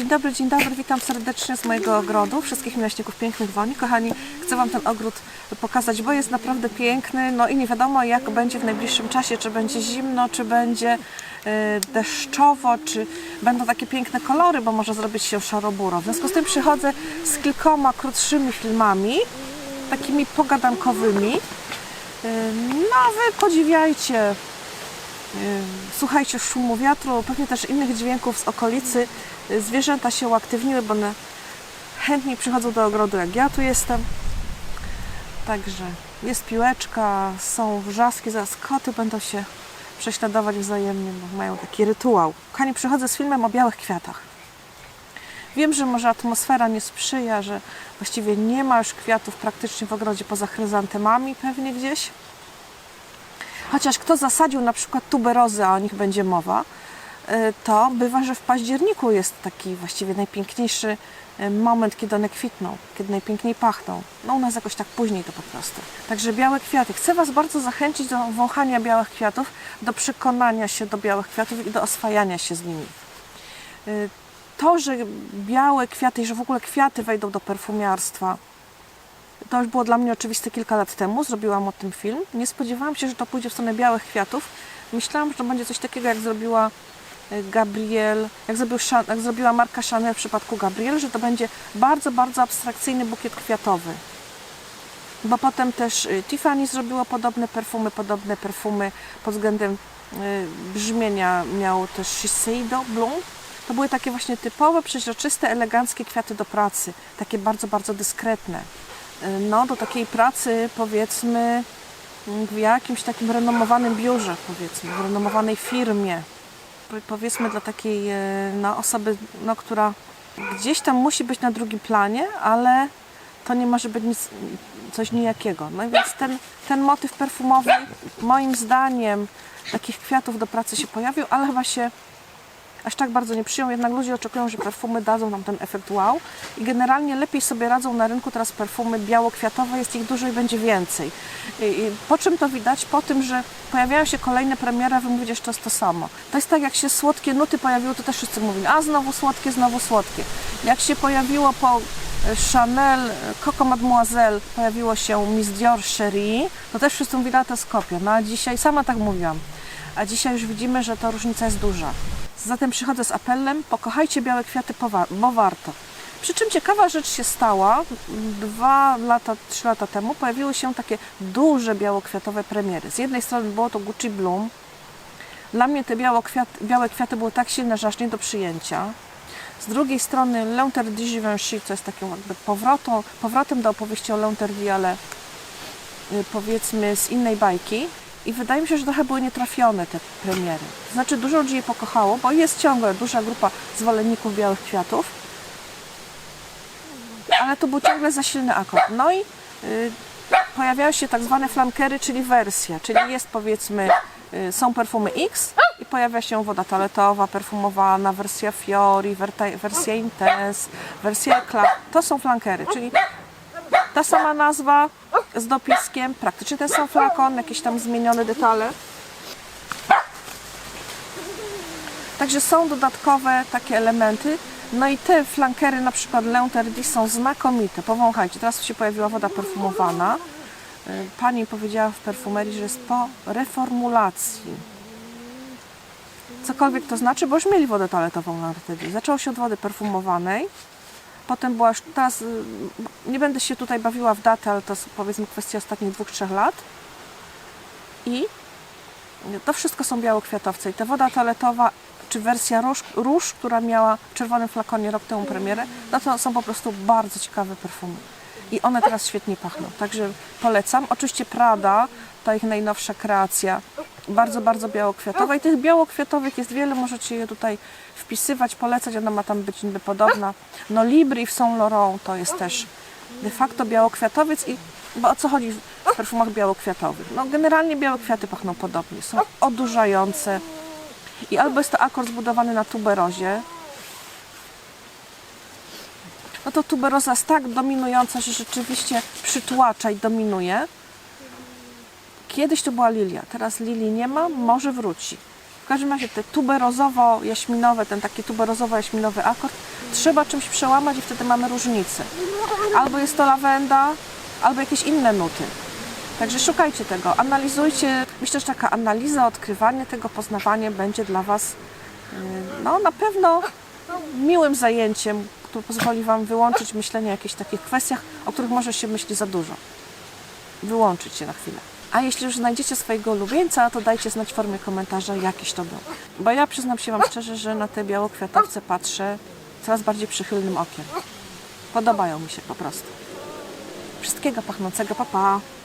Dzień dobry, dzień dobry, witam serdecznie z mojego ogrodu. Wszystkich miłośników pięknych woni. Kochani, chcę Wam ten ogród pokazać, bo jest naprawdę piękny. No i nie wiadomo, jak będzie w najbliższym czasie, czy będzie zimno, czy będzie e, deszczowo, czy będą takie piękne kolory, bo może zrobić się szaroburo. W związku z tym przychodzę z kilkoma krótszymi filmami, takimi pogadankowymi. E, No Wy podziwiajcie Słuchajcie szumu wiatru, pewnie też innych dźwięków z okolicy. Zwierzęta się uaktywniły, bo one chętniej przychodzą do ogrodu, jak ja tu jestem. Także jest piłeczka, są wrzaski, zaraz koty będą się prześladować wzajemnie, bo mają taki rytuał. Kochani, przychodzę z filmem o białych kwiatach. Wiem, że może atmosfera nie sprzyja, że właściwie nie ma już kwiatów praktycznie w ogrodzie poza chryzantemami pewnie gdzieś. Chociaż kto zasadził na przykład tuberozy, a o nich będzie mowa, y, to bywa, że w październiku jest taki właściwie najpiękniejszy y, moment, kiedy one kwitną, kiedy najpiękniej pachną. No u nas jakoś tak później to po prostu. Także białe kwiaty. Chcę Was bardzo zachęcić do wąchania białych kwiatów, do przekonania się do białych kwiatów i do oswajania się z nimi. Y, To, że białe kwiaty i że w ogóle kwiaty wejdą do perfumiarstwa, to już było dla mnie oczywiste kilka lat temu, zrobiłam o tym film. Nie spodziewałam się, że to pójdzie w stronę białych kwiatów. Myślałam, że to będzie coś takiego, jak zrobiła e, Gabriel, jak, zrobił, jak zrobiła marka Chanel w przypadku Gabriel, że to będzie bardzo, bardzo abstrakcyjny bukiet kwiatowy. Bo potem też y, Tiffany zrobiło podobne perfumy, podobne perfumy pod względem y, brzmienia miał też Shiseido Bloom. To były takie właśnie typowe, przeźroczyste, eleganckie kwiaty do pracy, takie bardzo, bardzo dyskretne no, do takiej pracy powiedzmy w jakimś takim renomowanym biurze, powiedzmy, w renomowanej firmie. Po- Powiedzmy dla takiej no, osoby, no, która gdzieś tam musi być na drugim planie, ale to nie może być nic, coś nijakiego. No i więc ten, ten motyw perfumowy moim zdaniem takich kwiatów do pracy się pojawił, ale chyba się aż tak bardzo nie przyjął, jednak ludzie oczekują, że perfumy dadzą nam ten efekt wow i generalnie lepiej sobie radzą na rynku teraz perfumy biało-kwiatowe, jest ich dużo i będzie więcej. I, po czym to widać? Po tym, że pojawiają się kolejne premiery, a wy mówicie, jest to samo. To jest tak, jak się słodkie nuty pojawiły, to też wszyscy mówili, a znowu słodkie, znowu słodkie. Jak się pojawiło po e, Chanel, e, Coco Mademoiselle, pojawiło się Miss Dior Cherie, to też wszyscy mówili, a to jest kopia. No a dzisiaj, sama tak mówiłam, a dzisiaj już widzimy, że ta różnica jest duża. Zatem przychodzę z apelem, pokochajcie białe kwiaty, bo warto. Przy czym ciekawa rzecz się stała, dwa lata, trzy lata temu pojawiły się takie duże białokwiatowe premiery. Z jednej strony było to Gucci Bloom. Dla mnie te białe kwiaty były tak silne, że aż nie do przyjęcia. Z drugiej strony L'Interdit Givenchy, co jest takim jakby powrotem, powrotem do opowieści o L'Interdit, ale y, powiedzmy z innej bajki. I wydaje mi się, że trochę były nietrafione te premiery. To znaczy dużo ludzi je pokochało, bo jest ciągle duża grupa zwolenników białych kwiatów. Ale to był ciągle za silny akord. No i y, pojawiają się tak zwane flankery, czyli wersje, czyli jest powiedzmy, y, są perfumy X i pojawia się woda toaletowa, perfumowana, wersja Fiori, wersja Intense, wersja Eclat. To są flankery, czyli ta sama nazwa z dopiskiem, praktycznie ten sam flakon, jakieś tam zmienione detale. Także są dodatkowe takie elementy. No i te flankery, na przykład L'Interdit są znakomite. Powąchajcie, teraz się pojawiła woda perfumowana. Y, Pani powiedziała w perfumerii, że jest po reformulacji. Cokolwiek to znaczy, bo już mieli wodę toaletową na L'Interdit. Zaczęło się od wody perfumowanej. Potem była teraz y, nie będę się tutaj bawiła w datę, ale to jest powiedzmy kwestia ostatnich dwóch, trzech lat. I to wszystko są białokwiatowce. I ta woda toaletowa, czy wersja róż, róż, która miała w czerwonym flakonie rok temu premierę, no to są po prostu bardzo ciekawe perfumy. I one teraz świetnie pachną. Także polecam. Oczywiście Prada, ta ich najnowsza kreacja, bardzo, bardzo białokwiatowa. I tych białokwiatowych jest wiele, możecie je tutaj wpisywać, polecać, ona ma tam być niby podobna. No Libri w Saint Laurent to jest też de facto białokwiatowiec i bo o co chodzi w perfumach białokwiatowych? No generalnie białe kwiaty pachną podobnie, są odurzające i albo jest to akord zbudowany na tuberozie, no to tuberoza jest tak dominująca, że rzeczywiście przytłacza i dominuje. Kiedyś to była lilia, teraz lilii nie ma, może wróci. W każdym razie te tuberozowo-jaśminowe, ten taki tuberozowo-jaśminowy akord trzeba czymś przełamać i wtedy mamy różnicę. Albo jest to lawenda, albo jakieś inne nuty. Także szukajcie tego, analizujcie. Myślę, że taka analiza, odkrywanie tego, poznawanie będzie dla Was yy, no, na pewno miłym zajęciem, które pozwoli Wam wyłączyć myślenie o jakichś takich kwestiach, o których może się myśli za dużo. Wyłączyć się na chwilę. A jeśli już znajdziecie swojego ulubieńca, to dajcie znać w formie komentarza, jakiś to był. Bo ja przyznam się Wam szczerze, że na te białokwiatowce patrzę coraz bardziej przychylnym okiem. Podobają mi się po prostu. Wszystkiego pachnącego, papa. Pa.